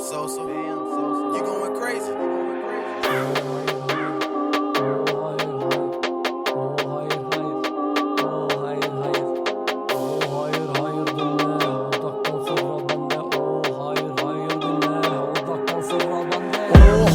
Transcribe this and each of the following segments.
Sosa. You going crazy.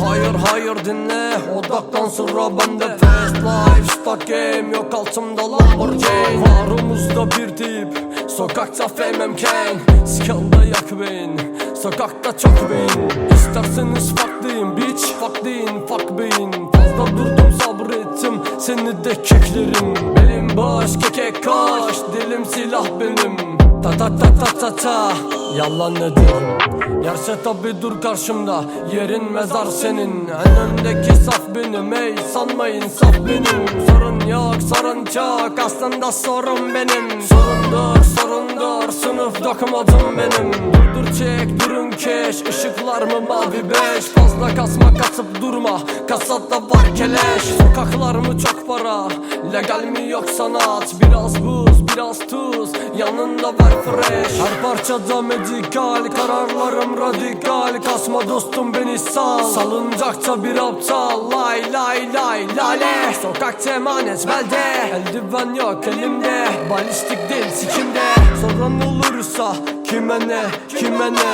hayır hayır dinle. Odaklan sıra bende Fast life stuck game. Yok altımda Lamborghini. Varımızda bir tip. Sokakta fame Kane Skill'da yak beyin Sokakta çok beyin. İsterseniz deyin Bitch fuck deyin fuck beyin. Fazla durdum sabrettim Seni de keklerim. Belim boş kekek kaş Dilim silah benim. Ta ta ta ta ta ta. Yalan derim Yerse tabi dur karşımda Yerin mezar senin. En öndeki saf benim Ey sanmayın saf benim. Sorun yok sorun çok Aslında sorun benim. Sorundur sorundur Sınıf dokumadım benim. Dur çek durun keş. Işıklar mı mavi beş? Fazla kasma kasıp durma. Kasada var keleş. Sokaklar mı çok para? Legal mi yok sanat? Biraz buz biraz tuz. Yanında var fresh. Her parçada medikal. Kararlarım radikal. Kasma dostum beni sal. Salıncakta bir aptal. Lay lay lay lale. Sokakta emanet belde Eldiven yok elimde. Balistik değil sikimde Soran olursa Kime ne kime ne?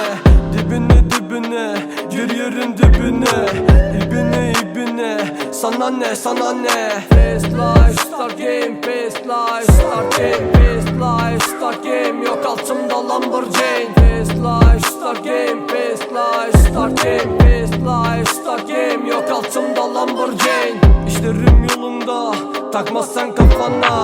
Dibine dibine Gir yerin dibine. İbine ibine Sana ne sana ne? Fast life start game Fast life start game Fast life start game. Yok altımda Lamborghini. Fast life start game Fast life start game Fast life start game. Yok altımda Lamborghini. İşlerim yolunda Takmazsan kafana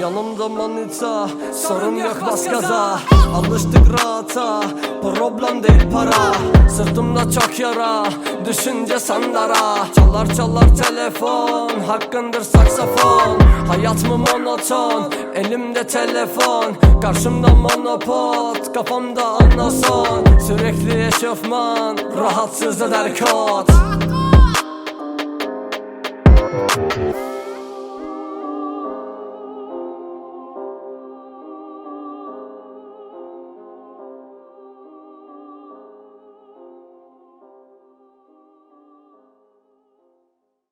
Yanımda manita Sorun yok bas gaza. Alıştık rahata Problem değil para. Sırtımda çok yara Düşünce sandara. Çalar çalar telefon Hakkındır saksafon. Hayat mı monoton? Elimde telefon. Karşımda monopod Kafamda anason Sürekli eşofman Rahatsız eder kot